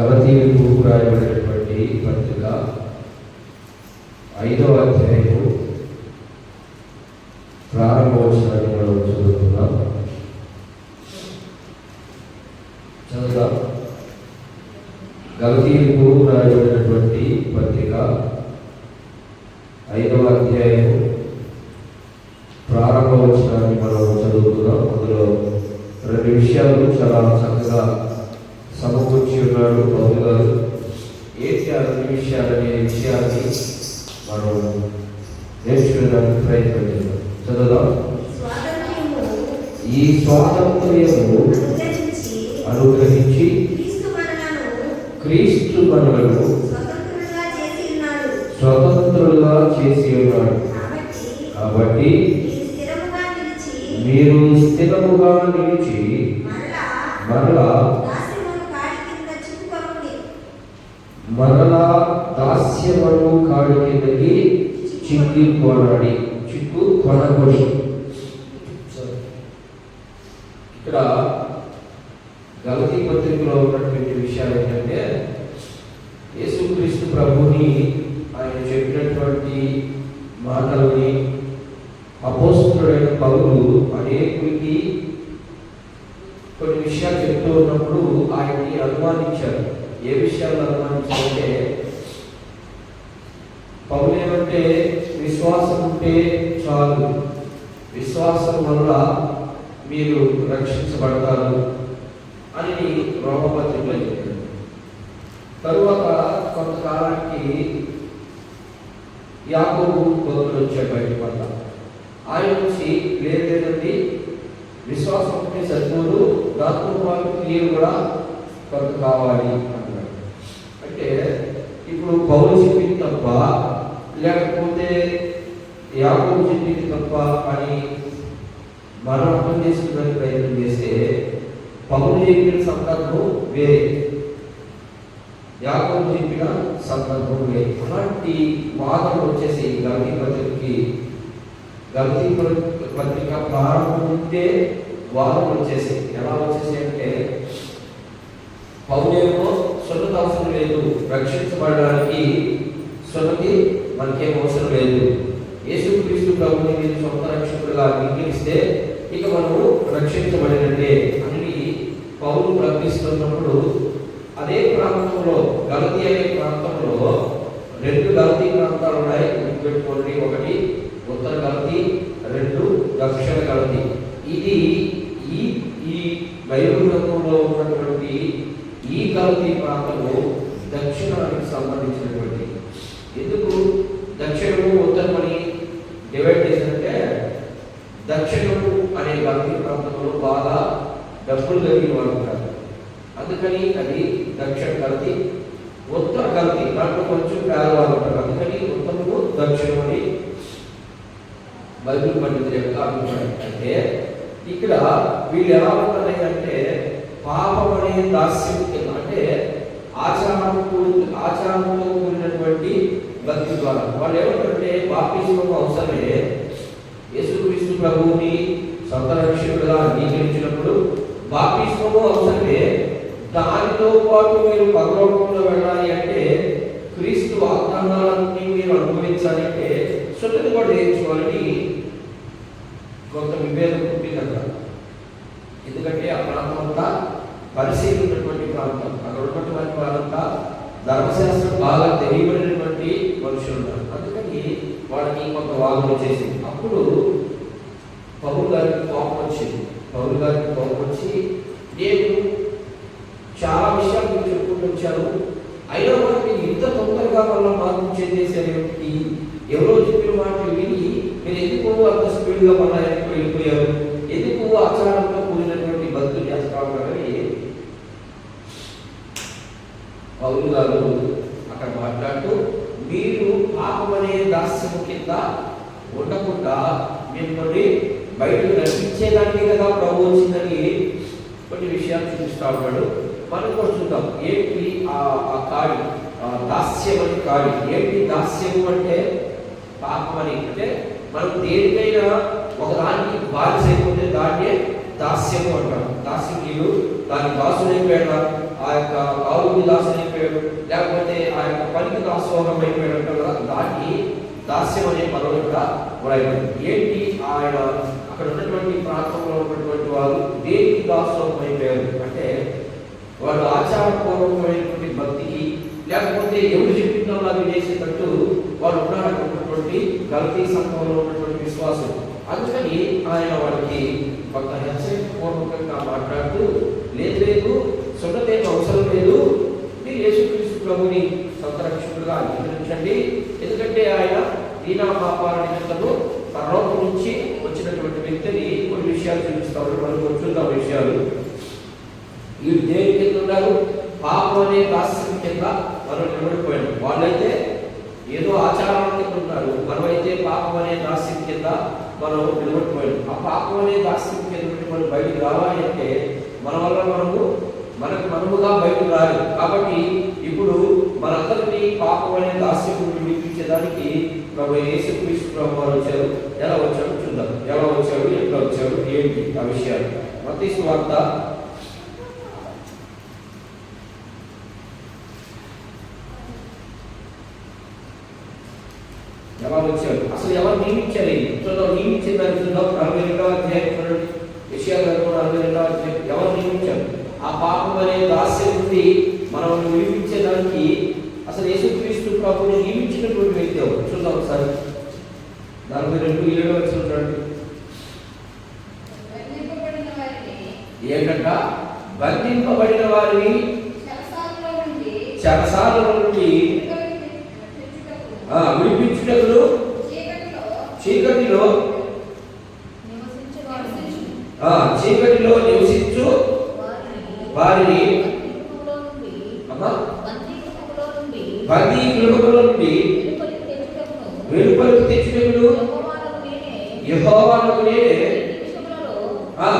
గలతీయులకు రాయబడినటువంటి పత్రిక ఐదవ అధ్యాయము ప్రారంభోత్సవాన్ని మనం చదువుతున్నాం చదువుదాం. గలతీయులకు రాయబడినటువంటి పత్రిక ఐదవ అధ్యాయము ప్రారంభోత్సవాన్ని మనం చదువుతున్నాం. అందులో రెండు విషయాలు చాలా చక్కగా సమకూర్చి ఉన్నాడు పౌరు గారు ఏంటి ఆ విషయాలనే విషయాన్ని మనం నేర్చుకోవడానికి ప్రయత్నం చదువుదాం. ఈ స్వాతంత్ర్యము అనుగ్రహించి క్రీస్తు మనలను స్వతంత్రులుగా చేసి ఉన్నాడు. కాబట్టి మీరు స్థిరముగా నిలిచి మరలా మరలా దాస్యమును కాడి కింద చిక్కుకొనుడి మరలా దాస్యమను కాడి కిందకి చిక్కి కొనడి చిక్కు కొనగొడి ఇక్కడ గలతీ పత్రికలో ఉన్నటువంటి విషయాలు ఏంటంటే యేసుక్రీస్తు ప్రభుని ఆయన చెప్పినటువంటి మాటలని అపోస్తుడైన పౌరులు అనేకులకి కొన్ని విషయాలు చెప్తూ ఉన్నప్పుడు ఆయన్ని అనుమానించారు. ఏ విషయాలు అనుమానించాలంటే పౌలు ఏమంటే విశ్వాసం ఉంటే చాలు. విశ్వాసం వల్ల మీరు రక్షించబడతారు అని రోమపత్రికలో చెప్పారు. తరువాత కొంతకాలానికి యాకోబు కోతులు వచ్చాడు బయట వల్ల ఆయన నుంచి లేదు లేదండి విశ్వాసం ఉంటే సరిపోదు దాంతో పాటు కూడా కొంత కావాలి. ఇప్పుడు పౌరు చెప్పింది తప్ప లేకపోతే యాకోబు చెప్పింది తప్ప అని మనం అర్థం చేసుకునే ప్రయత్నం చేస్తే పౌరు చెప్పిన సందర్భం వేరే యాకోబు చెప్పిన సందర్భం వేరే అలాంటి వాదన వచ్చేసి గల్తీ పత్రికకి గల్తీ పత్రిక ప్రారంభం ఉంటే వాదన వచ్చేసి ఎలా వచ్చేసి అంటే పౌరేమో సున్నత అవసరం లేదు. రక్షించబడడానికి సున్నతి మనకేం అవసరం లేదు. యేసుక్రీస్తు ప్రభుని మీరు సొంత రక్షకుడుగా అంగీకరిస్తే ఇక మనము రక్షించబడినట్టే. అని పౌరులు ప్రకటిస్తున్నప్పుడు అదే ప్రాంతంలో గలతీ అనే ప్రాంతంలో రెండు గలతీ ప్రాంతాలు ఉన్నాయి. గుర్తుపెట్టుకోండి. ఒకటి ఉత్తర గలతి రెండు దక్షిణ గలతి. ఇది ఈ ఈ బైబిల్ గ్రంథంలో ఉన్నటువంటి ఈ గలతీ ప్రాంతము దక్షిణానికి సంబంధించినటువంటి ఎందుకు దక్షిణము ఉత్తరమని డివైడ్ చేసినట్టే దక్షిణము అనే గలతీ ప్రాంతంలో బాగా డబ్బులు కలిగిన వారు ఉంటారు. అందుకని అది దక్షిణ గలతీ ఉత్తర గలతీ దాంట్లో కొంచెం పేదవాళ్ళు ఉంటారు. అందుకని ఉత్తరము దక్షిణం అని బైబిల్ పండితుల యొక్క అభిప్రాయం. అంటే ఇక్కడ వీళ్ళు ఎలా ఉంటున్నాయి అంటే పాపం అనే దాస్యం అంటే ఆచారం ఆచారంతో కూడినటువంటి భక్తి ద్వారా. వాళ్ళు ఏమంటే బాప్తిజం అవసరమే. యేసుక్రీస్తు ప్రభువుని సొంత రక్షకుడుగా అంగీకరించినప్పుడు బాప్తిజము అవసరమే. దానితో పాటు మీరు పరలోకంలో వెళ్ళాలి అంటే క్రీస్తు వాగ్దానాలన్నీ మీరు అనుభవించాలంటే సున్నది కూడా నేర్చుకోవాలని కొంత విభేదం కదా ఎందుకంటే ఆ ప్రాంతం అంతా పరిశీలినటువంటి ప్రాంతం. అక్కడ ఉన్నటువంటి వారంతా ధర్మశాస్త్రం బాగా తెలియబడినటువంటి మనుషులు ఉన్నారు. అందుకని వాళ్ళకి కొంత వాదన వచ్చేసింది అప్పుడు పౌరు గారికి కోపం వచ్చింది. పౌరు గారికి కోపం వచ్చి నేను చాలా విషయాలు మీకు చెప్పుకుంటూ వచ్చాను. అయినా మనకి ఇంత తొందరగా వల్ల మార్పు చెందేసేటువంటి ఎవరో చెప్పిన మాటలు విని మీరు ఎందుకు అంత స్పీడ్గా మళ్ళీ వెనక్కి వెళ్ళిపోయారు ఎందుకు ఆచారంతో కూడినటువంటి భక్తులు చేస్తా ఉన్నారని పౌరు గారు అక్కడ మాట్లాడుతూ మీరు పాపం అనే దాస్యము కింద ఉండకుండా మిమ్మల్ని బయటకు రక్షించేదానికి కదా ప్రభు వచ్చిందని కొన్ని విషయాలు చూపిస్తా ఉన్నాడు మనం కూడా చూద్దాం ఏంటి ఆ ఆ కాడి ఆ దాస్యం అని కాడి ఏంటి దాస్యము అంటే పాపం అని అంటే మనం దేనికైనా ఒకదానికి బానిస అయిపోతే దాన్నే దాస్యము అంటాం దాస్యం దాని దాసుడైపోయాడు ఆ యొక్క కావుకి దాసుడైపోయాడు లేకపోతే ఆ యొక్క పనికి దాసోహం అయిపోయాడు అంటారు కదా దాన్ని దాస్యం అనే పదం కూడా వ్రాయబడింది. ఏంటి ఆయన? అక్కడ ఉన్నటువంటి ప్రాంతంలో ఉన్నటువంటి వారు దేనికి దాసోహం అయిపోయారు అంటే వాళ్ళు ఆచారపూర్వకమైనటువంటి భక్తికి లేకపోతే ఎవరు చెప్పిందో అది చేసేటట్టు వారు ఉన్నటువంటి గల్తీ సంఘంలో ఉన్నటువంటి విశ్వాసం అందుకని ఆయన వాడికి కొంత హెచ్చరికపూర్వకంగా మాట్లాడుతూ లేదు లేదు సున్నతేం అవసరం లేదు. మీరు యేసుక్రీస్తు ప్రభుని సంతరక్షకుడుగా అంగీకరించండి. ఎందుకంటే ఆయన దీనా పాపాల నిమిత్తము పరలోకం నుంచి వచ్చినటువంటి వ్యక్తిని కొన్ని విషయాలు చూపిస్తాడు మనకు చూద్దాం విషయాలు. వీళ్ళు దేని కింద ఉన్నారు? పాపం అనే దాస్యం కింద మనం నిలబడిపోయాడు వాళ్ళైతే ఏదో ఆచారం మనమైతే పాపం అనే దాస్యం కింద మనం నిలబడిపోయాడు ఆ పాపం అనే దాస్యం కింద నుండి మనం బయటకు రావాలి అంటే మన వల్ల మనము మనకు మనముగా బయటకు రాలి. కాబట్టి ఇప్పుడు మనందరినీ పాపం అనే దాస్యం నుండి విడిపించేదానికి ప్రభు యేసుక్రీస్తు ప్రభు వారు వచ్చారు. ఎలా వచ్చాడు చూద్దాం. ఎలా వచ్చాడు ఎట్లా వచ్చాడు ఏంటి? ఆ విషయాలు. మతీసు వార్త ఎవరు వచ్చారు అసలు ఎవరు నియమించారు ఇది చూద్దాం నియమించిన దాన్ని చూద్దాం. నలభై రెండవ అధ్యాయం చూడండి. విషయాలు నలభై రెండవ అధ్యాయం. ఎవరు నియమించారు? ఆ పాపం అనే దాస్యం నుండి మనం విడిపించేదానికి అసలు యేసుక్రీస్తు ప్రభుని నియమించినటువంటి వ్యక్తి ఎవరు? చూద్దాం ఒకసారి. నలభై రెండు ఏడవ చూడండి. ఏంటంట బంధింపబడిన వారిని చెరసాలలో నుండి చెరసాల నుండి తెచ్చుటకు ఆ, విడిపించుటకు చీకటిలో చీకటిలో చీకటిలో నివసించు వారిని బందీ గృహముల నుండి వెలుపలికి నేనే. నిమిషములలో ఆ,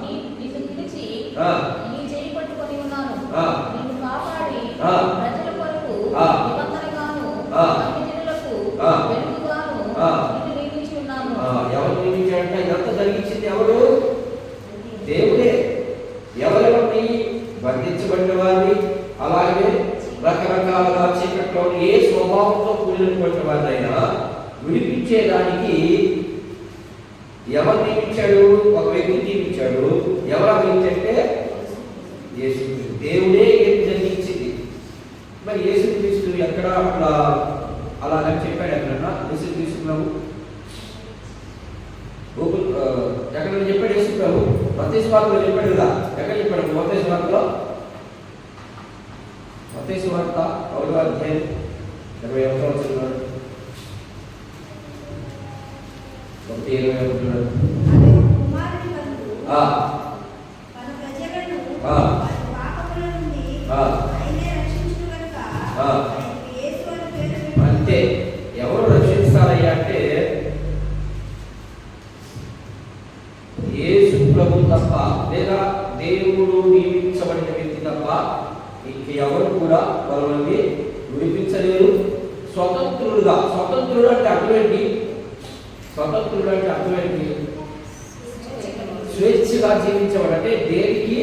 నీ- నిన్ను పిలిచి ఆ, నీ చేయి పట్టుకొని ఉన్నాను ఆ. నిన్ను కాపాడి ఆ. ప్రజల కొరకు ఆ. నిబంధనగాను ఆ. అన్యజనులకు ఆ. వెలుగుగాను ఆ. నిన్ను నియమించి ఉన్నాను ఆ, ఎవరు నియమించాడంటే ఇదంతా జరిగించింది ఎవరు దేవుడే ఎవరెవరిని బంధించబడిన వారిని అలాగే రకరకాలుగా చీకట్లో ఏ స్వభావంతో కూడినటువంటి వారినైనా విడిపించేదానికి ఎవరు నియమించాడు ఒక వ్యక్తి నియమించాడు ఎవరు ఆ వ్యక్తి అంటే యేసుక్రీస్తు దేవుడే ఏం జరిగించింది మరి యేసుక్రీస్తు ఎక్కడ అట్లా అలా అని చెప్పాడు ఎక్కడన్నా యేసుక్రీస్తు ప్రభు గూగుల్ ఆ, ఎక్కడ చెప్పాడు యేసు ప్రభు మతేసు వార్తలో చెప్పాడు కదా ఎక్కడ చెప్పాడు మతేసు వార్తలో మతేసు వార్త ఒకటో అధ్యాయం ఇరవై ఒకటో వచ్చిన ఒకటి ఇరవై ఒకటి అతడు కుమారుని కనుక ఆ, తన ప్రజలను ఆ. వారి పాపముల నుండి ఆ. ఆయనే రక్షించును గనుక ఆ. ఆయనకు యేసు అని పేరు పెట్టారు. అంతే ఎవరు రక్షిస్తారయ్యా అంటే యేసు ప్రభు తప్ప లేదా దేవుడు నియమించబడిన వ్యక్తి తప్ప ఇంకెవరు కూడా వాళ్ళని విడిపించలేరు స్వతంత్రుడుగా స్వతంత్రుడు అంటే అర్థమేంటి స్వతంత్రుడు అంటే అర్థమేంటి స్వేచ్ఛగా జీవించేవాడు అంటే దేనికి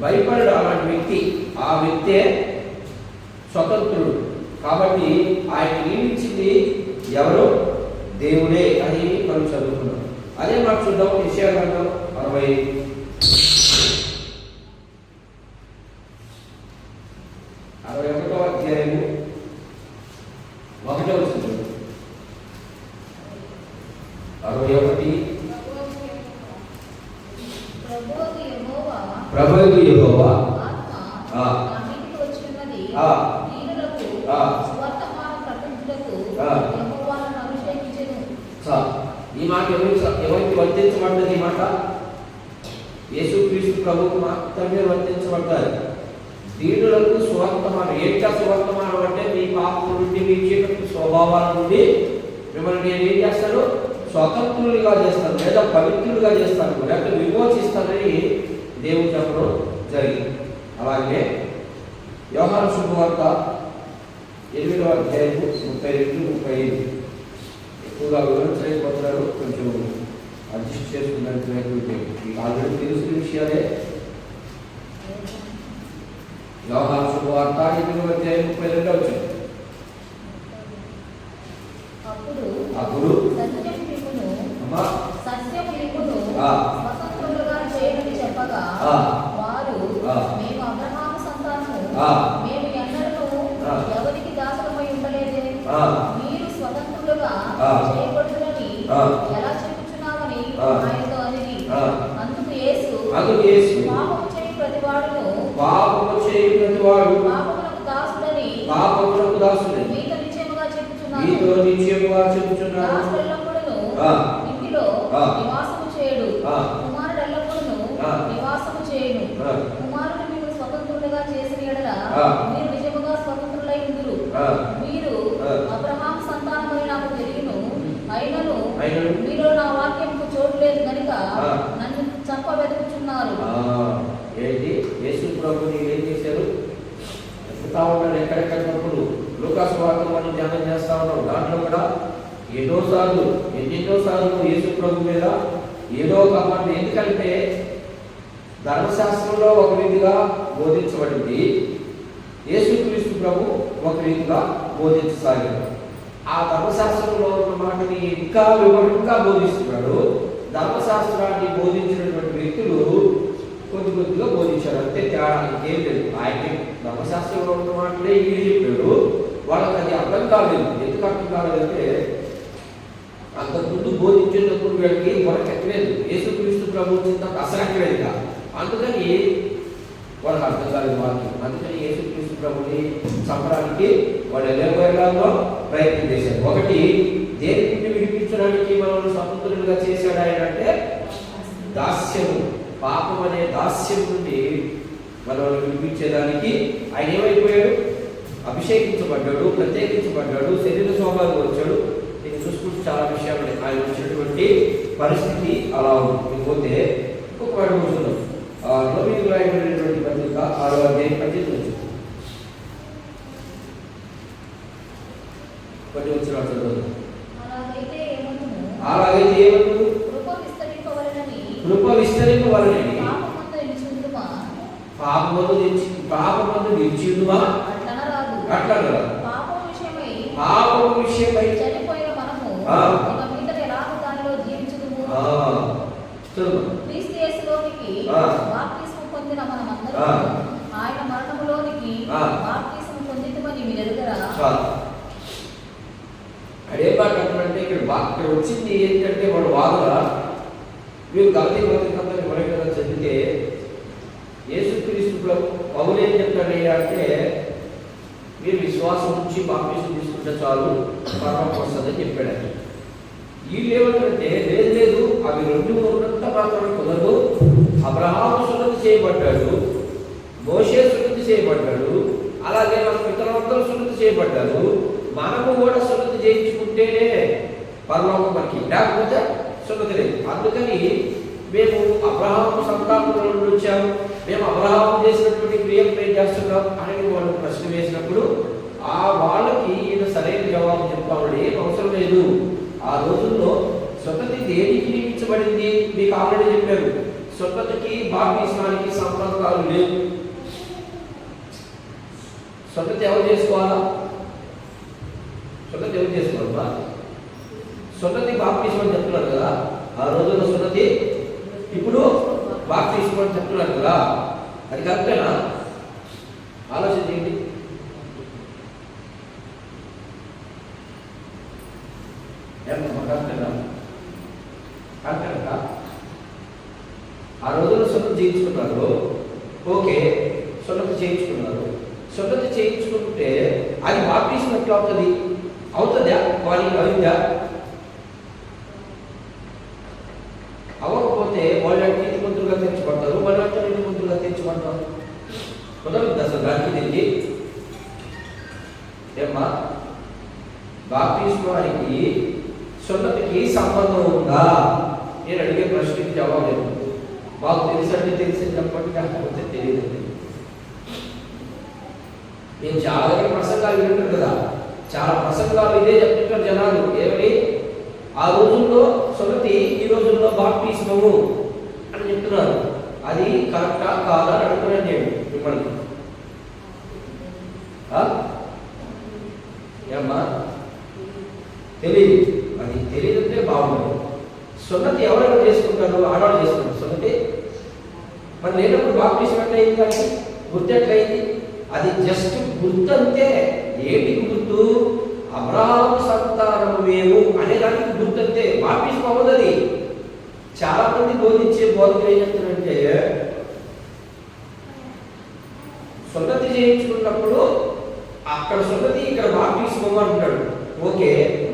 భయపడడు అలాంటి వ్యక్తి ఆ వ్యక్తే స్వతంత్రుడు కాబట్టి ఆయన నియమించింది ఎవరు దేవుడే అని మనం చదువుకున్నాం అదే చూద్దాం విషయాలు అరవై అరవై ఒకటో అధ్యాయము ఒకటో వచ్చింది అరవై ఒకటి ప్రభువు యెహోవా ప్రభువు యెహోవా ఆత్మ ఆ. నా మీదికి వచ్చి ఉన్నది. ఆ. దీనులకు ఆ. సువర్తమానం ప్రకటించుటకు ఆ. యెహోవా నన్ను అభిషేకించెను. సార్ ఈ మాట ఎవరికి ఎవరికి వర్తించబడ్డది ఈ మాట యేసుక్రీస్తు ప్రభుకు మాత్రమే వర్తించబడ్డారు దీనులకు సువర్తమానం ఏంటా సువర్తమానం అంటే మీ పాపం నుండి మీ చీకటి స్వభావాల నుండి మిమ్మల్ని నేను ఏం చేస్తాను స్వతంత్రులుగా చేస్తాను లేదా పవిత్రులుగా చేస్తాను లేకపోతే విమోచిస్తానని దేవుడు జరిగింది. అలాగే వ్యవహార శుభవార్త ఎనిమిదవ అధ్యాయము ముప్పై రెండు ముప్పై ఐదు. ఎక్కువగా వివరించలేకపోతున్నారు కొంచెం అడ్జస్ట్ చేసుకున్నటువంటి మీకు ఆల్రెడీ తెలిసిన విషయాలే. వ్యవహార శుభవార్త ఎనిమిదవ అధ్యాయం ముప్పై రెండు వచ్చింది అప్పుడు అప్పుడు సత్యం పిలుపును అమ్మా సత్యం పిలుపును ఆ. స్వతంత్రులుగా చేయమని చెప్పగా ఆ. వారు ఆ. మేము అబ్రహాము సంతానము ఆ. మేము ఎన్నడూ ఆ. ఎవరికి దాసమై ఉండలేదే ఆ. మీరు స్వతంత్రులుగా ఆ. చేయబడుతున్నని ఆ. ఎలా చెప్పుచున్నామని ఆ. ఆయనతో అనేది ఆ. అందుకు యేసు అందుకు యేసు పాపము చేయి ప్రతివాడును పాపము చేయు ప్రతివాడు పాపములకు దాసుడని పాపములకు దాసుడే మీతో నిశ్చయముగా చెప్పుచున్నాను మీతో నిశ్చయముగా. ఇంటిలో. నివాసము చేయడు. కుమారుడు ఎల్లప్పుడును ఆ. నివాసము చేయను. కుమారుడు మీకు స్వతంత్రులుగా చేసిన ఎడల. మీరు నిజముగా స్వతంత్రులై ఉందురు. మీరు. అబ్రహాం సంతానమని నాకు తెలియను అయినను మీలో నా వాక్యంకు చోటు లేదు గనుక ఆ. నన్ను చంప వెతుకుచున్నారు ఏంటి యేసు ప్రభుని ఏం చేశారు చెప్తా ఉన్నాడు ఎక్కడెక్కడినప్పుడు లూకాసు వార్త మనం ధ్యానం చేస్తా ఉన్నాం. దాంట్లో కూడా ఎన్నోసార్లు ఎన్నెన్నో సార్లు యేసు ప్రభు మీద ఏదో ఒక మాట ఎందుకంటే ధర్మశాస్త్రంలో ఒక రీతిగా బోధించబడింది. యేసుక్రీస్తు ప్రభు ఒక రీతిగా బోధించసాగారు ఆ ధర్మశాస్త్రంలో ఉన్న మాటని ఇంకా ఇంకా బోధిస్తున్నాడు. ధర్మశాస్త్రాన్ని బోధించినటువంటి వ్యక్తులు కొద్ది కొద్దిగా బోధించారు. అంతే తేడా ఇంకేం లేదు. ఆయనకి ధర్మశాస్త్రంలో ఉన్న మాటలే వీళ్ళు వాళ్ళకి అది అర్థం కాలేదు. ఎందుకు అర్థం కాలేదంటే అంతకుముందు బోధించేటప్పుడు వీళ్ళకి మనకు ఎక్కలేదు. యేసుక్రీస్తు ప్రభు చింత అసలు ఎక్కలేదు ఇక. అందుకని వాళ్ళకి అర్థం కాలేదు వాళ్ళకి అందుకని యేసుక్రీస్తు ప్రభుని చంపడానికి వాళ్ళు ఎల్లవేళలో ప్రయత్నం చేశారు. ఒకటి దేని నుండి విడిపించడానికి మనల్ని స్వతంత్రులుగా చేశాడు ఆయన అంటే దాస్యము. పాపం అనే దాస్యం నుండి మనల్ని వినిపించేదానికి ఆయన ఏమైపోయాడు? అభిషేకించబడ్డాడు ప్రత్యేకించబడ్డాడు శరీర స్వభావం వచ్చాడు. నేను చూసుకుంటే చాలా విషయాలు ఆయన వచ్చినటువంటి పరిస్థితి అలా ఉంది. పోతే ఇంకొక వాడు కూర్చున్నాం నవీన్ రాయబడినటువంటి పత్రిక ఆరో అధ్యాయం పద్దెనిమిది వచ్చింది. పది వచ్చిన చదువు అలాగైతే ఏమనును అలాగైతే ఏమను కృప విస్తరింపవలనని కృప విస్తరింపవలని పాపమందు నిలుచుందుమా పాపమందు నిలిచి పాపమందు నిలిచిందుమా అట్లనరాదు అట్లా కదా పాపం విషయమై పాపం విషయమై చనిపోయిన మనము ఆ. ఇక మీదట ఎలాగ దానిలో జీవించుదుము ఆ, చదువు క్రీస్తు యేసులోనికి ఆ. బాప్తిస్ము పొందిన మనమందరం ఆ. ఆయన మరణములోనికి ఆ. బాప్తిస్ము పొందితమని మీరు ఎరుగరా చాలు అడే మాట అంటే ఇక్కడ బా ఇక్కడ వచ్చింది ఏంటంటే వాడు వాదన మీరు గలతీ పత్రికంతా ఎవరైనా కదా చదివితే యేసుక్రీస్తు పౌలు ఏం చెప్తాడయ్యా అంటే మీరు విశ్వాసం నుంచి బాప్తిసం తీసుకుంటే చాలు పరమం వస్తుందని చెప్పాడు ఆయన. వీళ్ళు ఏమంటారంటే లేదు లేదు అవి రెండు ఉన్నంత మాత్రమే కుదరదు అబ్రహాము సున్నతి చేయబడ్డాడు మోషే సున్నతి చేయబడ్డాడు అలాగే మన పితరులందరూ సున్నతి చేయబడ్డారు మనము కూడా సున్నతి చేయించుకుంటేనే పరలోకం మనకి లేకపోతే సున్నతి లేదు అందుకని మేము అబ్రహాం సంతాపంలో నుండి వచ్చాము. మేము అబ్రహాం చేసినటువంటి క్రియలు మేము చేస్తున్నాం అని వాళ్ళు ప్రశ్న వేసినప్పుడు ఆ వాళ్ళకి ఈయన సరైన జవాబు చెప్తామని ఏం అవసరం లేదు. ఆ రోజుల్లో స్వతతి దేనికి నియమించబడింది? మీకు ఆల్రెడీ చెప్పారు. స్వతతికి బాప్తిస్మానికి సంబంధాలు లేవు. స్వతతి ఎవరు చేసుకోవాలా? స్వతతి ఎవరు చేసుకోవాలా స్వతతి బాప్తిస్మం అని చెప్తున్నారు కదా. ఆ రోజుల్లో స్వతతి ఇప్పుడు వాక్ అని చెప్తున్నారు కదా. అది కరెక్టేనా? ఆలోచన చేయండి. కరెక్టేనా ఆ రోజుల్లో సున్నతి చేయించుకున్నారు. ఓకే సున్నతి చేయించుకున్నారు. సున్నతి చేయించుకుంటే అది బాప్టిజం ఎట్లా అవుతుంది. అవుతుందా? వారి అయిందా అవ్వకపోతే వాళ్ళు అంటే నీతిమంతులుగా తెచ్చబడతారు వాళ్ళు అంటే నీతిమంతులుగా తెచ్చబడతారు కుదరదు అసలు దానికి దీనికి ఏమ్మా బాప్టిజమానికి సున్నతికి సంబంధం ఉందా? నేను అడిగే ప్రశ్నకి జవాబు మాకు తెలుసంటే తెలిసి చెప్పండి కాకపోతే తెలియదు నేను చాలా దగ్గర ప్రసంగాలు వింటారు కదా. చాలా ప్రసంగాలు ఇదే చెప్తుంటారు జనాలు. ఏమని? ఆ రోజుల్లో సున్నతి ఈ రోజుల్లో బాప్టిస్మము అని చెప్తున్నారు. అది కరెక్టా కాదా అని అడుగుతున్నాను నేను మిమ్మల్ని. తెలియదు అది తెలియదంటే బాగుండదు. సున్నతి ఎవరెవరు చేసుకుంటారు ఆడవాళ్ళు చేసుకుంటారు. సున్నతి మరి లేనప్పుడు బాప్టిజం ఎట్లయింది కానీ గుర్తు ఎట్లయింది? అది జస్ట్ గుర్తు అంతే ఏంటి గుర్తు? అబ్రహాం సంతానం మేము అనేదానికి గుర్తు అంతే బాప్టిజం అవ్వదు అది. చాలా మంది బోధించే బోధకులు ఏం చెప్తారంటే సున్నతి చేయించుకున్నప్పుడు అక్కడ సున్నతి ఇక్కడ బాప్టిజం అంటాడు ఓకే.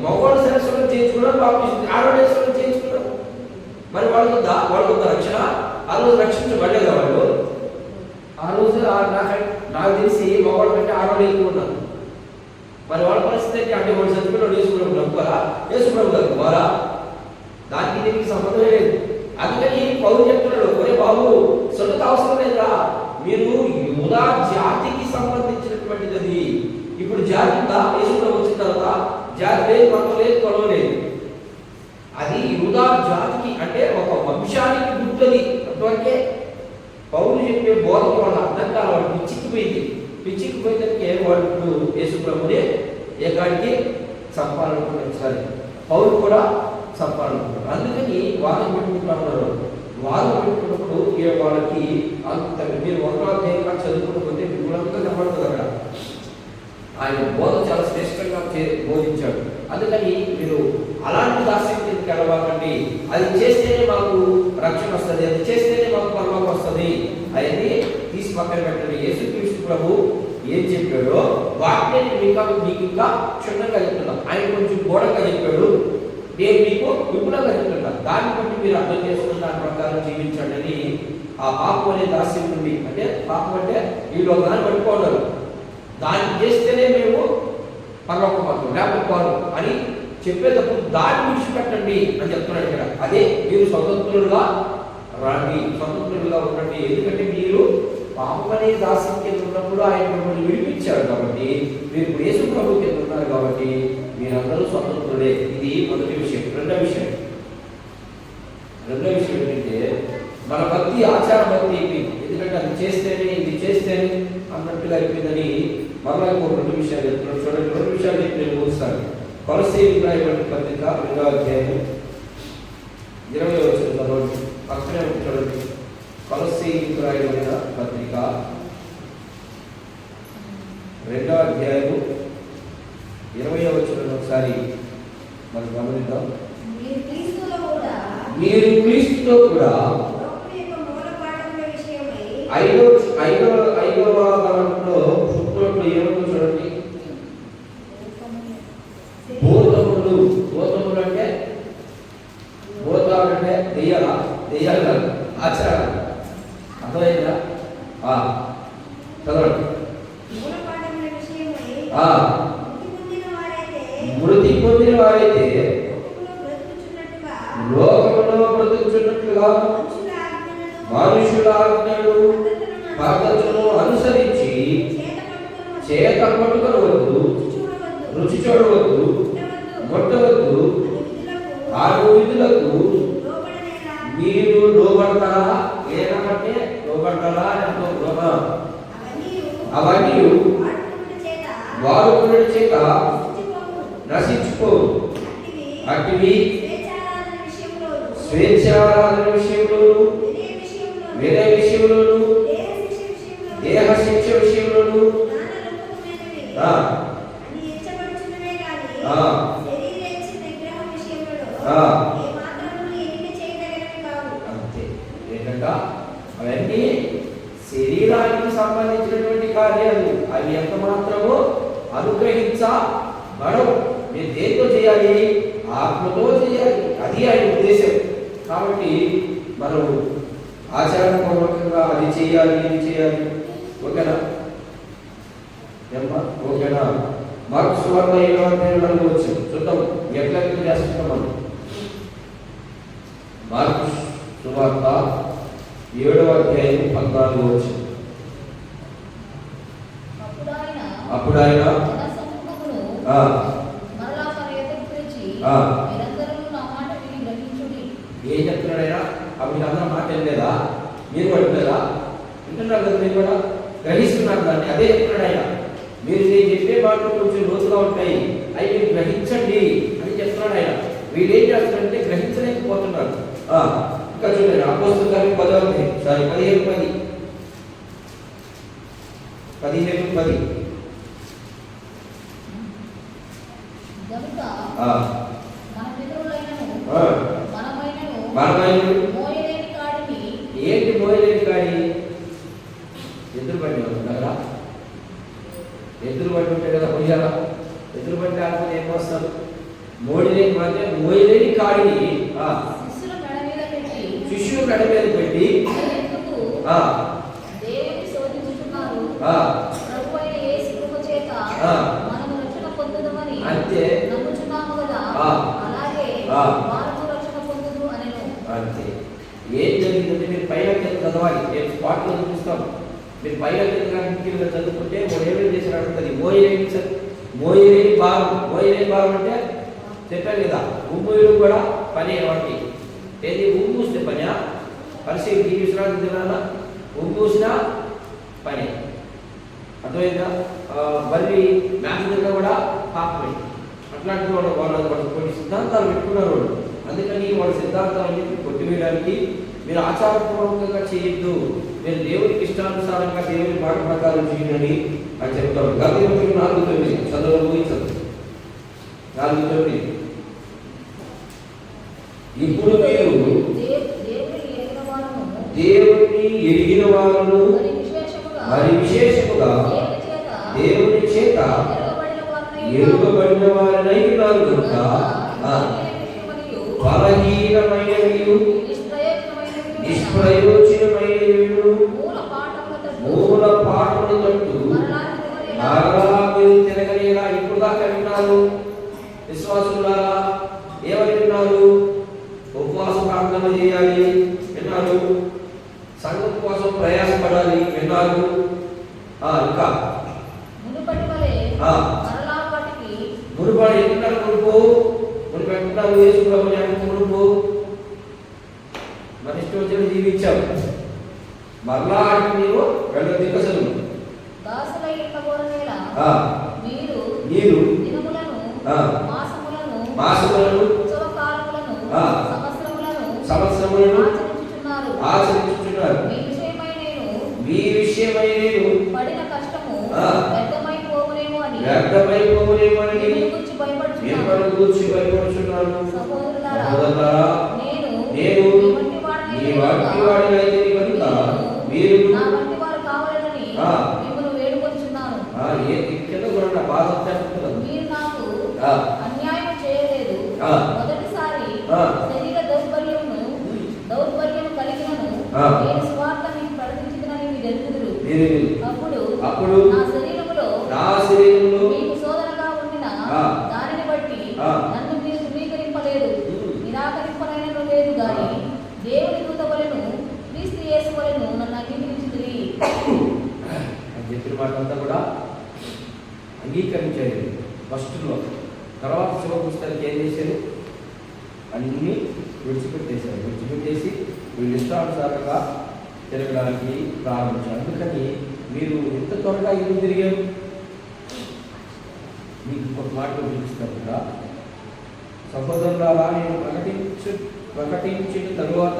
మగవాడు సరే చేయించుకున్నారు పాపిస్తుంది బాప్టిజం ఆడవాడు సున్నతి మరి వాళ్ళకు దా వాళ్ళకు రక్షణ ఆ రోజు రక్షించబడలేదు వాళ్ళు? ఆ రోజు నాకు నాకు తెలిసి మగవాళ్ళ కంటే ఆడవాళ్ళు ఎక్కువ ఉన్నారు. మరి వాళ్ళ పరిస్థితి ఏంటి? అంటే వాళ్ళు చదువుకున్న వేసుకున్నాం నమ్ముకోరా వేసుకున్నాం నమ్ముకోరా దానికి దీనికి సంబంధం లేదు. అందుకని పౌరు చెప్తున్నాడు ఒరే బాబు సొంత అవసరం లేదా మీరు యూదా జాతికి సంబంధించినటువంటిది అది. ఇప్పుడు జాతి ఉందా యేసులో వచ్చిన తర్వాత జాతి లేదు మతం లేదు కొలవ లేదు అది యూదా జాతికి అంటే ఒక వంశానికి గుర్తుంది. అంతవరకే పౌరులు చెప్పే బోధకు వాళ్ళ అర్థం కాదు వాళ్ళు పిచ్చిక్కిపోయింది పిచ్చిక్కిపోయేదానికి వాళ్ళు యేసు ప్రభుని ఏకాడికి చంపాలనుకున్నారు పౌరు కూడా చంపాలనుకున్నారు అందుకని వాదం పెట్టుకుంటున్నారు? వాదం పెట్టుకున్నప్పుడు ఇక వాళ్ళకి అంత మీరు ఒకటో అధ్యాయం చదువుకుంటుంటే మీకు కూడా అంతా కనబడుతుంది అక్కడ. ఆయన బోధ చాలా శ్రేష్టంగా చే- బోధించాడు. అందుకని మీరు అలాంటి దాస్యం కలవాలండి అది చేస్తేనే మాకు రక్షణ వస్తుంది అది చేస్తేనే మాకు పరలోకం వస్తుంది. అవన్నీ తీసి పక్కన పెట్టండి. యేసుక్రీస్తు ప్రభు ఏం చెప్పాడో వాటిని మీకు మీకు ఇంకా క్షుణ్ణంగా చెప్తున్నాను ఆయన కొంచెం గోడంగా చెప్పాడు. నేను మీకు విపులంగా చెప్తున్నాను దాన్ని బట్టి మీరు అర్థం చేసుకున్న దాని ప్రకారం జీవించండి అని ఆ పాపం అనే దాస్యం నుండి అంటే పాపం అంటే వీళ్ళు ఒక దాన్ని దాన్ని చేస్తేనే మేము పరలోకం పోతాం లేకపోతే అని చెప్పేటప్పుడు దాన్ని విడిచిపెట్టండి అని చెప్తున్నాడు ఇక్కడ. అదే మీరు స్వతంత్రులుగా రండి. స్వతంత్రులుగా ఉండండి. ఎందుకంటే మీరు పాపనే దాసం కింద ఉన్నప్పుడు ఆయన మిమ్మల్ని విడిపించాడు కాబట్టి మీరు ఇప్పుడు యేసు ప్రభు కింద ఉన్నారు కాబట్టి మీరందరూ స్వతంత్రులే. ఇది మొదటి విషయం. రెండో విషయం. రెండో విషయం ఏంటంటే మన భక్తి ఆచారం భక్తి ఎందుకంటే అది చేస్తేనే ఇది చేస్తేనే అన్నట్టుగా అయిపోయిందని మరలా రెండు విషయాలు చెప్తున్నాను. చూడండి రెండు విషయాలు చెప్పి నేను ముగిస్తాను. కొలసీ రాయబడిన పత్రిక రెండో అధ్యాయం ఇరవై వచ్చిన చదవండి పక్కనే చూడండి. కొలసీ రాయబడిన పత్రిక రెండో అధ్యాయం ఇరవై వచ్చిన ఒకసారి మనం గమనిద్దాం. మీరు క్రీస్తులో కూడా మీరు క్రీస్తుతో కూడా లోకం యొక్క మూల పాఠముల విషయమై ఐదో ఐదో ఐదవ కాలంలో ఫుట్నోట్లో ఏముందో చూడండి భూతములు భూతములు అంటే భూతాలు అంటే దెయ్యాల దెయ్యాలు కాదు ఆచారం అర్థమైందా ఆ, చదవండి మూల పాఠముల విషయమై ఆ, మృతి పొందిన వారైతే మృతి పొందిన వారైతే లోకములో బ్రతుకుచున్నట్టుగా లోకములో బ్రతుకుచున్నట్లుగా మనుషుల ఆజ్ఞలను మనుషుల ఆజ్ఞలు పద్ధతులను అనుసరించి చేత పట్టుకొని చేత పట్టుకొనవద్దు చూడవద్దు రుచి చూడవద్దు ముట్టవద్దు ముట్టవద్దు అని ఆరు విధులకు మీరు లోబడతారా లేకపోతే లోబడతారా అవన్నీ వాడుకున్న చేత వాడుకున్న చేత నశించిపోవు. నశించుకో అట్టివి అట్టివి స్వేచ్ఛారాధన విషయంలోను, వినయ విషయంలోను. దేహ శిక్ష విషయంలోను, అంతే. ఏంటంట అవన్నీ శరీరానికి సంబంధించినటువంటి కార్యాలు. అవి ఎంత మాత్రము అనుగ్రహించబడవు. మీరు దేంతో చేయాలి? ఆత్మతో చేయాలి. అది ఆయన ఉద్దేశం. కాబట్టి మనం ఆచారపూర్వకంగా అది చేయాలి ఇది చేయాలి. ఓకేనా? ఏమ్మా? ఓకేనా? మాకు సువర్ణ ఏడో అధ్యాయంలో వచ్చు చూద్దాం. ఎట్లా చేస్తున్నాం మనం. మార్కు సువార్త ఏడవ అధ్యాయం పద్నాలుగు వచ్చు అప్పుడు ఆయన ఏం చెప్తున్నాడు ఆయన? అప్పుడు అందరూ మాట లేదా మీరు పడుతుందా వింటున్నారు కదా మీరు కూడా? గ్రహిస్తున్నారు దాన్ని. అదే చెప్తున్నాడు ఆయన. మీరు నేను చెప్పే మాటలు కొంచెం లోతుగా ఉంటాయి. అవి మీరు గ్రహించండి అని చెప్తున్నాడు ఆయన. వీళ్ళు ఏం చేస్తారంటే గ్రహించలేకపోతున్నారు. ఆ, ఇంకా చూడండి అపోస్తుల కార్యం పదవ సారీ పదిహేను పది. పదిహేను పది గనుక ఆ, మన పితరులైనను ఆ, మనమైనను మనమైనను మోయలేని కాడిని ఏంటి మోయలేని కాడి ఎదురు బండి ఉంటుందా ఎదురు బండి ఉంటే కదా మొయ్యాలా ఎదురు బండి ఆడుకుని ఏం వస్తారు మోయలేని అంటే మోయలేని కాడిని ఆ, శిష్యుల మెడ మీద పెట్టి శిష్యులు కడ మీద పెట్టి ఎందుకు ఆ, దేవుని శోధించుతున్నారు ఆ, ప్రభు అయిన యేసు కృప చేత ఆ. మనము రక్షణ పొందుదమని అంతే. నమ్ముచున్నాము కదా ఆ. అలాగే ఆ. వారు రక్షణ పొందుదు అనెను అంతే ఏం జరిగిందంటే మీరు పైన కింద చదవాలి నేను స్పాట్లో చూపిస్తాం మీరు పైన కింద కింద చదువుకుంటే వాడు ఏమేమి చేసిన అడుగుతుంది మోయలేని స- మోయలేని భారం మోయలేని భారం అంటే చెప్పాను కదా ఉమ్ములు కూడా పని వాటి ఏది? ఉమ్మూస్తే పని పరిస్థితి విశ్రాంతి దినాన ఉమ్మూసినా పని. అర్థమైందా? బల్లి మళ్ళీ కూడా పాపమే. అట్లాంటి వాడు వాళ్ళు వాళ్ళు కొన్ని సిద్ధాంతాలు పెట్టుకున్నారు వాళ్ళు. అందుకని వాళ్ళ సిద్ధాంతాలని కొట్టివేయడానికి మీరు ఆచారపూర్వకంగా చేయొద్దు. మీరు దేవునికి ఇష్టానుసారంగా దేవుని మాట ప్రకారం చేయండి అని చెప్తారు. గత నాలుగు తొమ్మిది. చదువు నాలుగు తొమ్మిది. ఇప్పుడు మీరు దేవ్- దేవుని ఎరిగిన వారు మరి విశేషముగా దేవుని చేత ఎరగబడిన వారినై ఉన్నారు కనుక నిష్ప్రయోజనమైనవియు మూల పాఠముల తట్టు మరలా మీరు తిరగలేరా ఇప్పుడు దాకా విన్నారు విశ్వాసులారా ఏమని విన్నారు? ఉపవాస ప్రార్థన చేయాలి విన్నారు? సంఘం కోసం ప్రయాసపడాలి విన్నారు? ఇంకా. మునుపడి ఎన్నికల మునుపు మునుపు ఎక్కడ మునుపు మన ఇష్టం వచ్చినట్టు జీవించాం మరలా ఆడికి నీవు అసలు ఆ, మీరు మీరు దినములను. మాసములను మాసములను. సంవత్సరములను సంవత్సరములను ఆచరించుచున్నారు. మీ విషయమై నేను మీ విషయమై నేను పడిన కష్టము ఆ. వ్యర్థమైపోవునేమో అని వ్యర్థమైపోలేమని మిమ్మల్ని గురించి భయపడుచున్నాను. మిమ్మల్ని గూర్చి భయపడుచున్నాను. సహోదరులారా. మీ వంటి కనుక వాడినైతే కనుక మీరు నా వంటి వారు కావాలని ఆ. మిమ్మల్ని వేడుకొచ్చున్నాను ఆ, ఏ కింద కూడా నా బాధ వచ్చేస్తుంది. మీరు నాకు ఆ. అన్యాయం చేయలేదు ఆ. మొదటిసారి ఆ. శరీర దౌర్బల్యమును దౌర్బల్యము కలిగినను ఆ. నేను స్వార్థ మీకు ప్రకటించుకునని మీరు ఎరుగుదురు మీరు అప్పుడు అప్పుడు నా శరీరములో నా శరీరంలో మీకు శోధనగా ఉండిన ఆ. దానిని బట్టి ఆ. నన్ను మీరు ధృవీకరింపలేదు ఉమ్. నిరాకరింపనైనను లేదు గాని దేవుని దూత వలెను క్రీస్తు యేసు వలెను నన్ను అంగీకరించుతుంది అని చెప్పిన మాట అంతా కూడా అంగీకరించాడు ఫస్ట్లో తర్వాత శివ పుస్తకానికి ఏం చేశారు? అన్నీ విడిచిపెట్టేశారు. విడిచిపెట్టేసి వీళ్ళు ఇష్టానుసారంగా తిరగడానికి ప్రారంభించారు. అందుకని మీరు ఎంత త్వరగా ఎందుకు తిరిగారు? మీకు ఒక మాట చూపిస్తారు కదా. సహోదరులారా నేను ప్రకటించు ప్రకటించిన తరువాత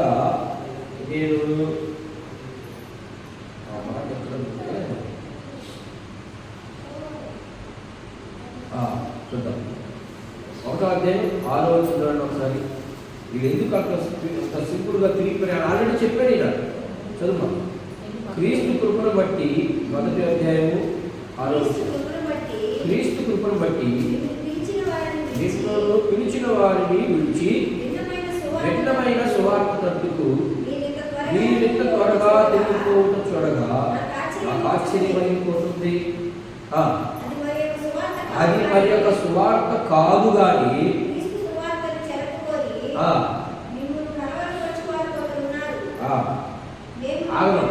నేను ఆ మాట ఎక్కడ ఉందంటే, ఆ, చూద్దాం ఒకటో చూడండి ఒకసారి. వీళ్ళు ఎందుకు అంత సి- అంత సింపుల్గా తిరిగిపోయారు ఆల్రెడీ చెప్పాడు ఈయన. చదువు క్రీస్తు కృపను బట్టి మొదటి అధ్యాయము ఆరో క్రీస్తు కృపను బట్టి నిన్ను పిలిచిన వారిని విడిచి, భిన్నమైన సువార్త తట్టుకు వీరింత త్వరగా తిరిగిపోవటం చూడగా ఆశ్చర్యమైపోతుంది మరి అది మరి ఒక సువార్త కాదు కానీ క్రీస్తు సువార్తను చెరపుకొని ఆ, మిమ్మల్ని కలవరపరచు వారు కొందరు ఉన్నారు. ఆ, మేము ఆగడం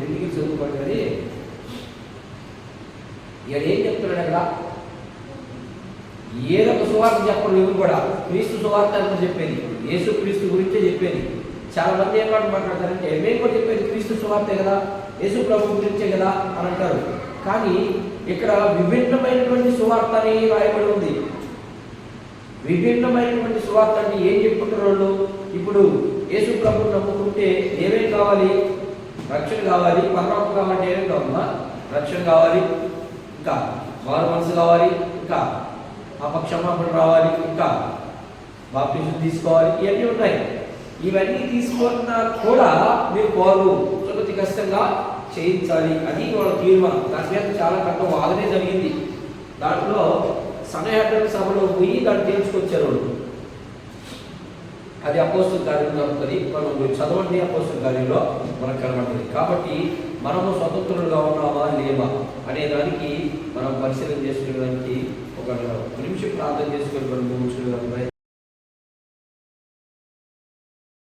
ఎందుకు చదువుకోండి ఇక్కడ ఏం చెప్తున్నాడు అక్కడ? ఏదో ఒక సువార్త చెప్పరు ఎవరు కూడా. క్రీస్తు సువార్త ಅಂತ చెప్పేది. యేసు క్రీస్తు గురించే చెప్పేది. చాలా మంది ఏం మాట మాట్లాడతారంటే మేము కూడా చెప్పేది క్రీస్తు సువార్తే కదా యేసు ప్రభు గురించే కదా అని అంటారు. కానీ ఇక్కడ విభిన్నమైనటువంటి సువార్త అని రాయబడి ఉంది. విభిన్నమైనటువంటి సువార్త ఏం చెప్పుకుంటారు వాళ్ళు? ఇప్పుడు యేసు ప్రభు నమ్ముకుంటే ఏమేం కావాలి? రక్షణ కావాలి పరలోకం కావాలంటే ఏమేం కావాలమ్మా? రక్షణ కావాలి ఇంకా మారు మనసు కావాలి ఇంకా అపక్షమాపణ రావాలి ఇంకా బాప్టిజం తీసుకోవాలి ఇవన్నీ ఉన్నాయి. ఇవన్నీ తీసుకున్నా కూడా మీరు కోరు కొద్ది కష్టంగా చేయించాలి. అది వాళ్ళ తీర్మానం. దాని మీద చాలా పెద్ద వాదనే జరిగింది. దాంట్లో సమయహడ్డ సభలో పోయి దాన్ని తెలుసుకొచ్చారు వాళ్ళు. అది అపోస్తుల కార్యం ఉంటుంది మనం మీరు చదవండి అపోస్తుల కార్యంలో మనకు కనబడుతుంది. కాబట్టి మనము స్వతంత్రులుగా ఉన్నామా లేవా అనే దానికి మనం పరిశీలన చేసుకునేదానికి ఒక నిమిషం ప్రార్థన చేసుకుని మనం